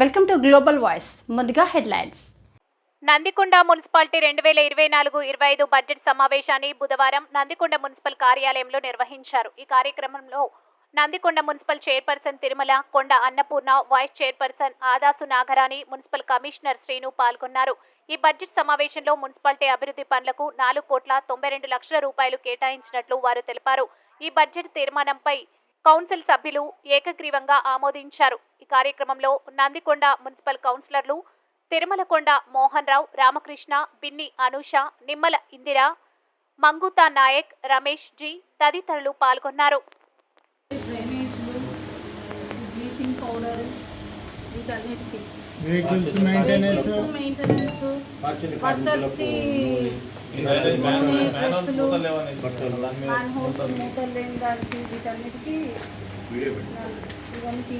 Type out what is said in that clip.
Welcome to global voice ముందుగా headlines Nandikonda municipality రెండు వేల ఇరవై నాలుగు ఇరవై ఐదు బడ్జెట్ సమావేశాన్ని బుధవారం నందికొండ మున్సిపల్ కార్యాలయంలో నిర్వహించారు. ఈ కార్యక్రమంలో Nandikonda municipal chairperson Tirumala Konda Annapurna vice chairperson Adasu Nagarani municipal commissioner Srinu పాల్గొన్నారు. ఈ బడ్జెట్ సమావేశంలో మున్సిపాలిటీ అభివృద్ధి పనులకు నాలుగు కోట్ల తొంభై రెండు లక్షల రూపాయలు కేటాయించినట్లు వారు తెలిపారు. ఈ బడ్జెట్ తీర్మానంపై కౌన్సిల్ సభ్యులు ఏకగ్రీవంగా ఆమోదించారు. కార్యక్రమంలో నందికొండ మున్సిపల్ కౌన్సిలర్లు తిరుమలకొండ మోహన్ రావు రామకృష్ణ బిన్ని అనూష నిమ్మల ఇందిర మంగుతా నాయక్ రమేష్ జీ తదితరులు పాల్గొన్నారు వీటన్నిటికీ ఇవన్నీ